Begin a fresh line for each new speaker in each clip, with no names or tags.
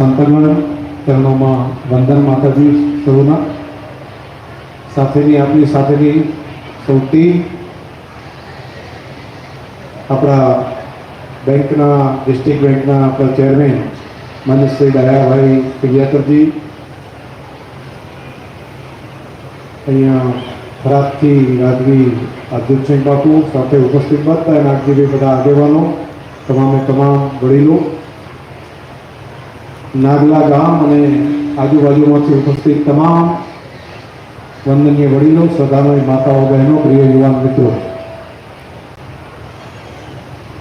સંતગણ ચરણોમાં વંદન માતાજી સૌના. સાથેની આપણી સાથેની સૌથી આપણા બેંકના, ડિસ્ટ્રિક્ટ બેંકના આપણા ચેરમેન મનીષભાઈ દયાભાઈ પિડિયાકરજી અહીંયા ખરાબથી રાજવી અર્જુનસિંહ બાપુ સાથે ઉપસ્થિત બધા નાગજીભાઈ બધા આગેવાનો, તમામે તમામ વડીલો. નાગલા ગામ અને આજુબાજુમાંથી ઉપસ્થિત તમામ વંદનીય વડીલો સદામય માતાઓ, બહેનો, પ્રિય યુવાન મિત્રો.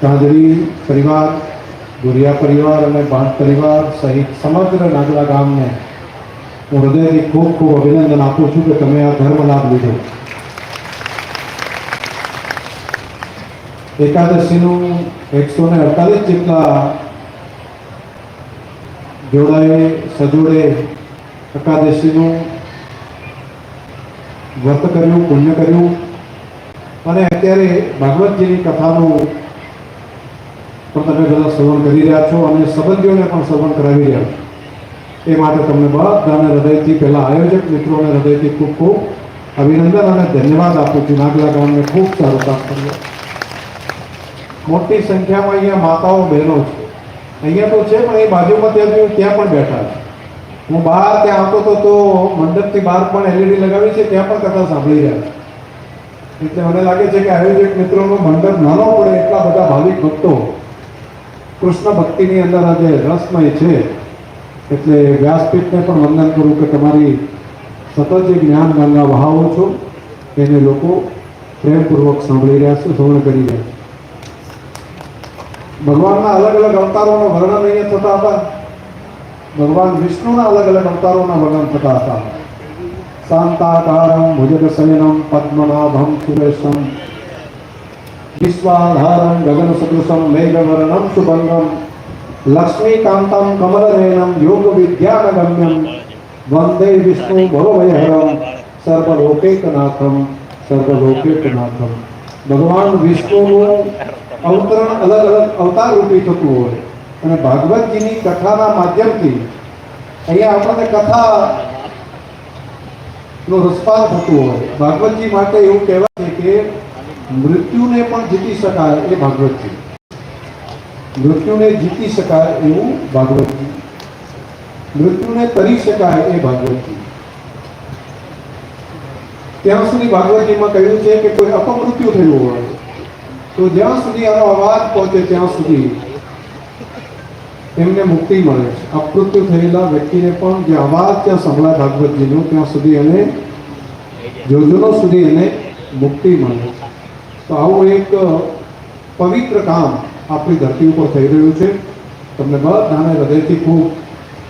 કાંજરી પરિવાર, ગુરિયા પરિવાર અને બાંધ પરિવાર સહિત સમગ્ર નાગલા ગામને હું હૃદયથી ખૂબ ખૂબ અભિનંદન આપું છું કે તમે આ ધર્મ લાભ લીધો. એકાદશીનું એકસો ને અડતાલીસ જેટલા જોડાએ સજોડે, એકાદશીનું વ્રત કર્યું, પુણ્ય કર્યું. અને અત્યારે ભાગવતજીની કથાનું પણ તમે બધા શ્રવણ કરી રહ્યા છો અને સંબંધીઓને પણ શ્રવણ કરાવી રહ્યા છો. એ માટે તમને બધાને હૃદયથી પહેલા આયોજક મિત્રોને હૃદયથી ખૂબ ખૂબ અભિનંદન અને ધન્યવાદ આપું છું. નાગલા ગામને ખૂબ સારું કામ કર્યું. મોટી સંખ્યામાં અહીંયા માતાઓ બહેનો છે. અહીંયા તો છે, પણ એ બાજુમાં ત્યાં ત્યાં પણ બેઠા હું બહાર ત્યાં આવતો હતો તો મંડપથી બહાર પણ એલઈડી લગાવી છે, ત્યાં પણ કથા સાંભળી રહ્યા એટલે મને લાગે છે કે આયોજક મિત્રોનો મંડપ નાનો પડે એટલા બધા ભાવિક ભક્તો કૃષ્ણ ભક્તિની અંદર આજે રસમય છે. એટલે વ્યાસપીઠને પણ વંદન કરું કે તમારી સતત જે જ્ઞાન ગંગા વહાવો છો, એને લોકો પ્રેમપૂર્વક સાંભળી રહ્યા છે, શ્રવણ કરી રહ્યા છે. ભગવાનના અલગ અલગ અવતારોનો વર્ણન અહીંયા થતા હતા. ભગવાન વિષ્ણુના અલગ અલગ અવતારોના વર્ણન થતા હતા. શાંતાકારમ ભુજગશયનમ પદ્મનાભમ સુરેશમ. વિશ્વાધારમ ગગન સદૃશમ મેઘવર્ણમ સુભંગમ. લક્ષ્મીકાંતમ કમલનયનમ યોગ વિદ્યાનગમ્યમ વંદે વિષ્ણુ ભવભયહરમ સર્વલોકેકનાથમ સર્વલોકેકનાથમ ભગવાન વિષ્ણુનું અવતરણ અલગ અલગ અવતાર રૂપી થતું હોય. અને ભાગવતજીની કથાના માધ્યમથી અહીંયા આપણને કથા નો રસપાલ થતું હોય. ભાગવતજી માટે એવું કહેવાય છે કે મૃત્યુને પણ જીતી શકાય એ ભાગવતજી. મૃત્યુને જીતી શકાય એવું ભાગવતજી. મૃત્યુને તરી શકાય એ ભાગવતજી. ત્યાં સુધી ભાગવતજીમાં કહ્યું છે કે કોઈ અપમૃત્યુ થયું હોય તો જ્યાં સુધી આનો અવાજ પહોંચે ત્યાં સુધી. એમને મુક્તિ મળે છે. અપૃત્યુ થયેલા વ્યક્તિને પણ જે અવાજ ત્યાં સંભળાય ભાગવતજીનો, ત્યાં સુધી એને યોજનો સુધી એને મુક્તિ મળે તો આવું એક પવિત્ર કામ આપણી ધરતી ઉપર થઈ રહ્યું છે. તમને બધાને હૃદયથી ખૂબ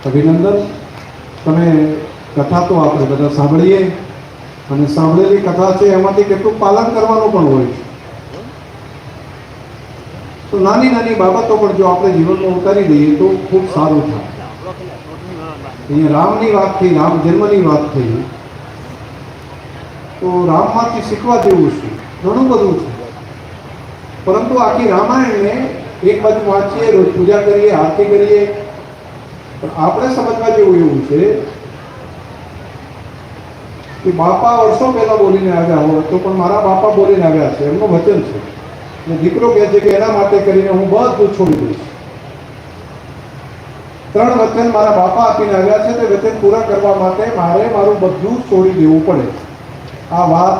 અભિનંદન. તમે કથા તો આપણે બધા સાંભળીએ. અને સાંભળેલી કથા છે, એમાંથી કેટલું પાલન કરવાનું પણ હોય છે. તો નાની નાની બાબતો પણ જો આપણે જીવનમાં ઉતારી દઈએ તો ખૂબ સારું થાય. અહીંયા રામની વાત થઈ, રામ જન્મની વાત થઈ. તો રામમાંથી શીખવા જેવું છે, ઘણું બધું છે. પરંતુ આખી રામાયણને એક બાજુ વાંચીએ, રોજ પૂજા કરીએ, આરતી કરીએ, પણ આપણે સમજવા જેવું એવું છે કે બાપા વર્ષો પહેલા બોલીને આવ્યા હોય તો પણ મારા બાપા બોલીને આવ્યા છે, એમનું વચન છે. અને દીકરો કહે છે કે એના માટે કરીને હું બધું છોડી દઈશ. ત્રણ વચન મારા બાપા આપીને આવ્યા છે, તે વચન પૂરા કરવા માટે મારે મારું બધું છોડી દેવું પડે. આ વાત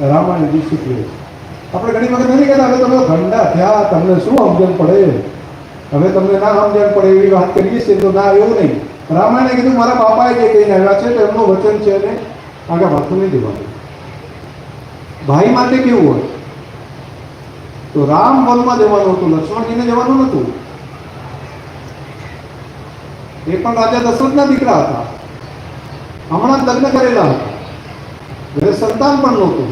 રામાયણજી શીખવે છે. આપણે ઘણી વખત નથી કહેતા, હવે તમે ઠંડા થયા, તમને શું સમજણ પડે? હવે તમને ના સમજણ પડે એવી વાત કરીએ છીએ તો ના, એવું નહીં. રામાયણે કીધું, મારા બાપાએ જે કહીને આવ્યા છે તો એમનું વચન છે એને આગળ વાતું નહીં દેવાનું. ભાઈ માટે કેવું હોય? તો રામ વનમાં જવાનું હતું, લક્ષ્મણજીને જવાનું નહોતું. એ પણ રાજા દશરથના દીકરા હતા. હમણાં જ લગ્ન કરેલા હતા. સંતાન પણ નહોતું.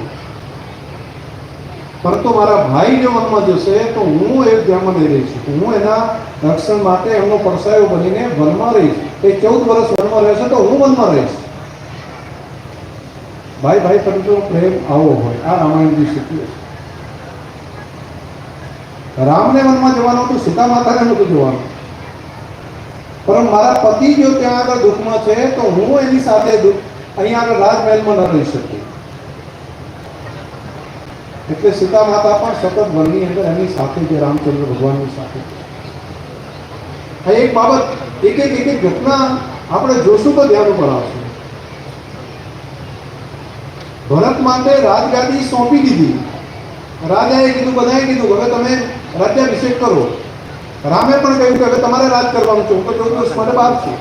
પરંતુ મારા ભાઈ જો વનમાં જશે, તો હું અયોધ્યામાં નહીં રહીશ હું એના રક્ષણ માટે એમનો પરસાયો બનીને વનમાં રહીશ. એ ચૌદ વર્ષ વનમાં રહેશે તો હું વનમાં રહીશ. ભાઈ ભાઈ પરંતુ પ્રેમ આવો હોય, આ રામાયણજી શીખવે છે રામને વનમાં જવાનું હતું, સીતા માતાને નહોતું જવાનું. પણ મારા પતિ જો ત્યાં આગળ દુઃખમાં છે, તો હું એની સાથે દુઃખ અહીંયા આગળ રાજમહેલમાં ન રહી શકું. એટલે સીતા માતા પણ સતત વનની અંદર એની સાથે છે રામચંદ્ર ભગવાનની સાથે. આ એક બાબત, એક એક એક એક ઘટના આપણે જોશું તો ધ્યાન ઉપર આવશે. ભરત માટે રાજગાદી સોંપી દીધી. રાજાએ કીધું, બધાએ કીધું, હવે તમે રાજ્યાભિષેક કરો રામે પણ કહ્યું કે, હવે તમારે રાજ કરવાનું છે. હું તો ચૌદ માટે બહાર છું.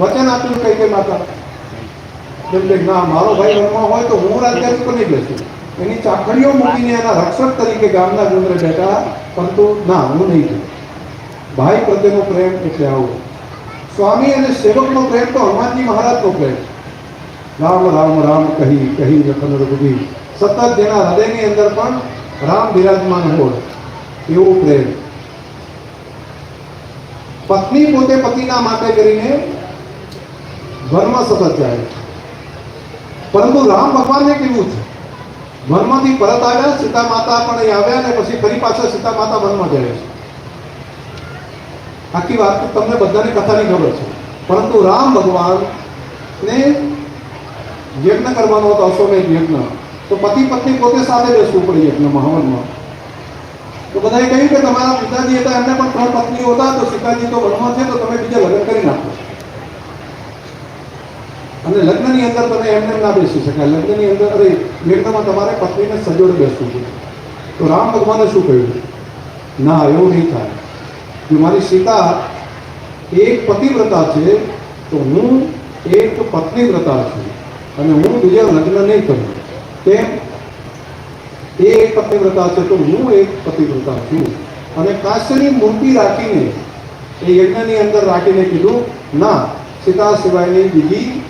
વચન આપ્યું કઈ કઈ માતા કે, ના, મારો ભાઈ રમવા હોય તો હું રાજ્યાભિષેક બની બેસું. એની ચાકડીઓ મૂકીને એના રક્ષક તરીકે ગામના ડુંગરે બેઠા, પરંતુ, ના, હું નહીં જોઉં. ભાઈ પ્રત્યેનો પ્રેમ એટલે આવો. સ્વામી અને સેવકનો પ્રેમ તો હનુમાનજી મહારાજનો પ્રેમ. રામ રામ રામ કહી કહી રખન રઘુબી સતત જેના હૃદયની અંદર પણ રામ બિરાજમાન હોય. એવો પ્રેમ પત્ની પોતે પતિના માટે કરીને વનમાં સતત જાય. પરંતુ રામ ભગવાનને કેવું છે? વનમાંથી પરત આવ્યા, સીતા માતા પણ આવ્યા અને પછી ફરી પાછા સીતા માતા વનમાં જાય છે. આખી વાત તમને બધાની કથાની ખબર છે. પરંતુ રામ ભગવાન ને યજ્ઞ કરવાનો હતો, અશ્વમેધ યજ્ઞ. તો પતિ પત્ની પોતે સાથે બેસવું પડે યજ્ઞ હવનમાં. તો બધાએ કહ્યું કે તમારા પિતાજી હતા, એમને પણ ત્રણ પત્નીઓ હતા, તો સીતાજી તો વનમાં છે, તો તમે બીજા લગ્ન કરી નાખો. અને લગ્નની અંદર તમે એમને એમ ના બેસી શકાય. લગ્નની અંદર, અરે લગ્નમાં તમારે પત્નીને સજોડે બેસવું છે. તો રામ ભગવાને શું કહ્યું? ના, એવું નહીં થાય. જો મારી સીતા એક પતિવ્રતા છે, તો હું એક પત્નીવ્રતા છું. અને હું બીજા લગ્ન નહીં કરું. કેમ એ એક પતિવ્રતા છે તો હું એક પતિવ્રતા છું. અને કાશ્યની મૂર્તિ રાખીને એ યજ્ઞની અંદર રાખીને કીધું, ના, સીતા સિવાયની બીજી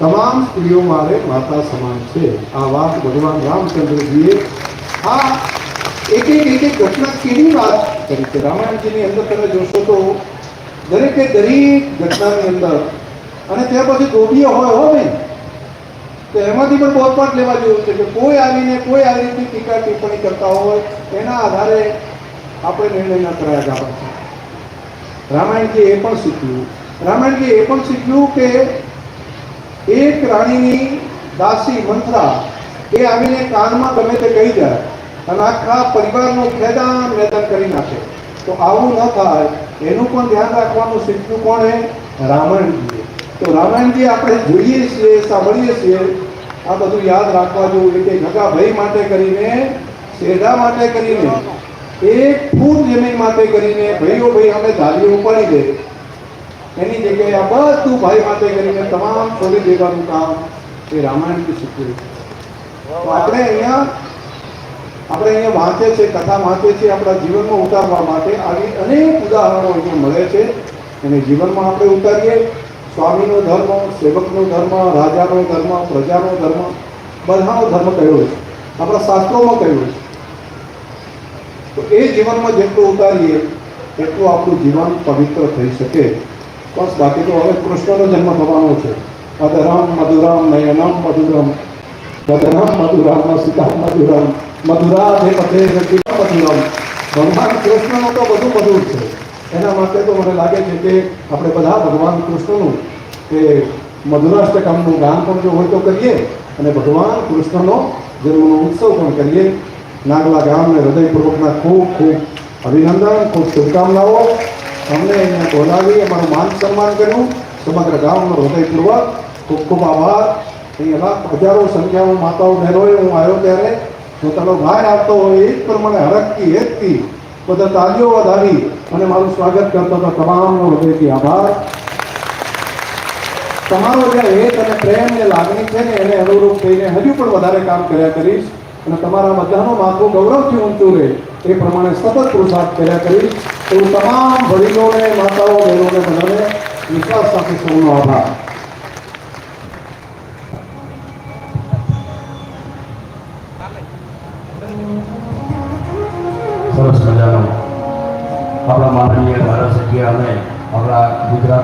તમામ સ્ત્રીઓ મારે માતા સમાન છે. આ વાત ભગવાન રામચંદ્રજીએ આ એક એક એક એક ઘટના કેવી વાત કરી છે? રામાયણજીની અંદર તમે જોશો તો દરેકે દરેક ઘટનાની અંદર અને ત્યાર પછી ગોપીઓ હોય હોય. ને તો એમાંથી પણ બોધપાઠ લેવા જેવું છે કે કોઈ આવીને કોઈ આવી રીતની ટીકા ટિપ્પણી કરતા હોય, એના આધારે આપણે નિર્ણય ન કરાયા ગાવા છે રામાયણજી એ પણ શીખ્યું. રામાયણજી એ પણ શીખ્યું કે એક રાણીની દાસી મંત્રા એ આવીને કાનમાં ગમે તે કહી જાય અને આખા પરિવારનું ખેદાન મેદાન કરી નાખે. તો આવું ન થાય, એનું પણ ધ્યાન રાખવાનું શીખ્યું કોણે? રામાયણજીએ. તો રામાયણજી આપણે જોઈએ છીએ, સાંભળીએ છીએ આ બધું યાદ રાખવા જેવું કે ઘગા ભાઈ માટે કરીને શેઢા માટે કરીને, એક ફૂટ જમીન માટે કરીને ભાઈઓ ભાઈ અમે ધારીઓ ઉપાડી દે. એની જગ્યાએ આ બધું ભાઈ માટે કરીને તમામ છોડી દેવાનું કામ એ રામાયણથી શીખ્યું તો આપણે અહીંયા આપણે અહીંયા વાંચે છે, કથા વાંચે છે, આપણા જીવનમાં ઉતારવા માટે આવી અનેક ઉદાહરણો અહીંયા મળે છે. અને જીવનમાં આપણે ઉતારીએ. સ્વામીનો ધર્મ, સેવકનો ધર્મ, રાજાનો ધર્મ, પ્રજાનો ધર્મ, બધાનો ધર્મ કયો છે? આપણા શાસ્ત્રોમાં કયો છે? તો એ જીવનમાં જેટલું ઉતારીએ, એટલું આપણું જીવન પવિત્ર થઈ શકે. બસ બાકી તો હવે કૃષ્ણનો જન્મ થવાનો છે. અધરમ મધુરામ નયનમ મધુરમ. વદનમ મધુરામ સીતા મધુરામ. મધુરા જે પથે મધુરમ. ભગવાન કૃષ્ણનો તો બધું મધુર છે. એના માટે તો મને લાગે છે કે આપણે બધા ભગવાન કૃષ્ણનું કે મધુરાષ્ટકમનું ગાન પણ જો હોય તો કરીએ અને ભગવાન કૃષ્ણનો જન્મનો ઉત્સવ પણ કરીએ. નાગલા ગામને હૃદયપૂર્વકના ખૂબ ખૂબ અભિનંદન, ખૂબ શુભકામનાઓ. અમને અહીંયા બોલાવી, અમારું માન સન્માન કર્યું. સમગ્ર ગામનો હૃદયપૂર્વક ખૂબ ખૂબ આભાર. અહીંયા હજારો સંખ્યામાં માતાઓ બહેનોએ હું આવ્યો ત્યારે. પોતાનો ભાઈ આપતો હોય એ જ પ્રમાણે હરકતી હેતથી બધા તાલીઓ વધારી અને મારું સ્વાગત કરતો હતો તમામનો હૃદયથી આભાર. તમારો જે હેત અને પ્રેમ ને લાગણી છે ને એને અનુરૂપ થઈને હજુ પણ વધારે કામ કર્યા કરીશ અને તમારા બધાનો માથું ગૌરવથી ઊંચું રહે એ પ્રમાણે સતત પુરુષાર્થ કર્યા કરીશ. એવું તમામ વડીલોને, માતાઓ, બહેનોને, બધાને વિશ્વાસ સાથે સૌનો આભાર.
আলোয় আমরা গুজরাট